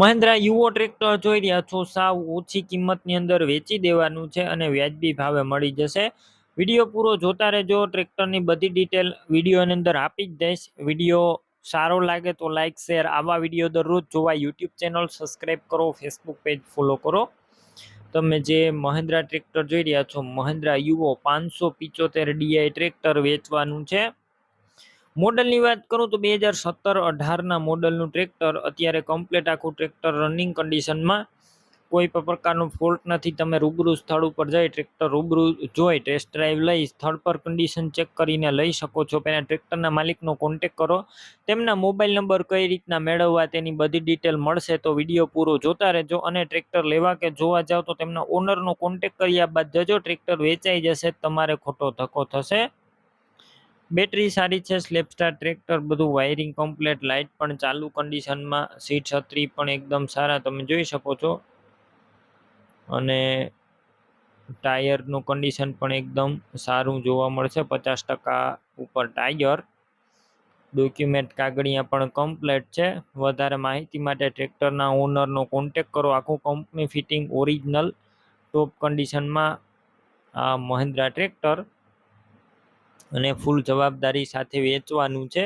Mahindra Yuvo tractor જોઈ રહ્યા છો. સાવ ઓછી કિંમતની અંદર વેચી દેવાનું છે અને વ્યાજબી ભાવે મળી જશે. વીડિયો પૂરો જોતા રહેજો. ટ્રેક્ટરની બધી ડિટેલ વિડીયોની અંદર આપી જ દઈશ. વીડિયો સારો લાગે તો લાઇક શેર આવા વીડિયો દરરોજ જોવા યુટ્યુબ ચેનલ સબસ્ક્રાઈબ કરો, ફેસબુક પેજ ફોલો કરો. તમે જે મહિન્દ્રા ટ્રેક્ટર જોઈ રહ્યા છો, મહિન્દ્રા યુવો પાંચસો પિચોતેર ડીઆઈ ટ્રેક્ટર વેચવાનું છે. મોડલની વાત કરું તો બે હજાર સત્તર અઢારના મોડલનું ટ્રેક્ટર અત્યારે કમ્પ્લીટ આખું ટ્રેક્ટર રનિંગ કન્ડિશનમાં કોઈ પણ પ્રકારનો ફોલ્ટ નથી, તમે રૂબરૂ સ્થળ ઉપર જઈ ટ્રેક્ટર રૂબરૂ જોઈ ટેસ્ટ ડ્રાઈવ લઈ, સ્થળ પર કન્ડિશન ચેક કરીને લઈ શકો છો. પહેલાં ટ્રેક્ટરના માલિકનો કોન્ટેક કરો. તેમના મોબાઈલ નંબર કઈ રીતના મેળવવા તેની બધી ડિટેલ મળશે તો વીડિયો પૂરો જોતા રહેજો અને ટ્રેક્ટર લેવા કે જોવા જાઓ તો તેમના ઓનરનો કોન્ટેક કર્યા બાદ જજો, ટ્રેક્ટર વેચાઈ જશે, તમારે ખોટો ધક્કો થશે. બેટરી સારી છે સ્લેપસ્ટાર ટ્રેક્ટર બધું વાયરિંગ કમ્પ્લેટ લાઇટ પણ ચાલુ કન્ડિશનમાં સીટ છત્રી પણ એકદમ સારા, તમે જોઈ શકો છો. અને ટાયરનું કન્ડિશન પણ એકદમ સારું જોવા મળશે, પચાસ ટકા ઉપર ટાયર ડોક્યુમેન્ટ કાગળિયા પણ કમ્પ્લેટ છે. વધારે માહિતી માટે ટ્રેક્ટરના ઓનરનો કોન્ટેક કરો. આખું કંપની ફિટિંગ ઓરિજિનલ ટોપ કન્ડિશનમાં આ મહિન્દ્રા ટ્રેક્ટર અને ફૂલ જવાબદારી સાથે વેચવાનું છે.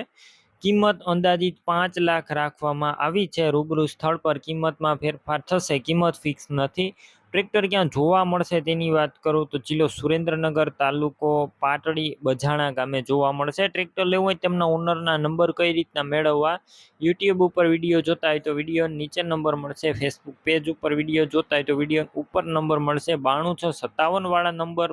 કિંમત અંદાજિત પાંચ લાખ રાખવામાં આવી છે. રૂબરૂ સ્થળ પર કિંમતમાં ફેરફાર થશે. કિંમત ફિક્સ નથી. ટ્રેક્ટર ક્યાં જોવા મળશે તેની વાત કરું તો જિલ્લો સુરેન્દ્રનગર તાલુકો પાટડી બજાણા ગામે જોવા મળશે. ટ્રેક્ટર લેવું હોય તેમના ઓનરના નંબર કઈ રીતના મેળવવા યુટ્યુબ ઉપર વીડિયો જોતા હોય તો વીડિયો નીચે નંબર મળશે. ફેસબુક પેજ ઉપર વીડિયો જોતા હોય તો વીડિયો ઉપર નંબર મળશે. બાણું છ સત્તાવન વાળા નંબર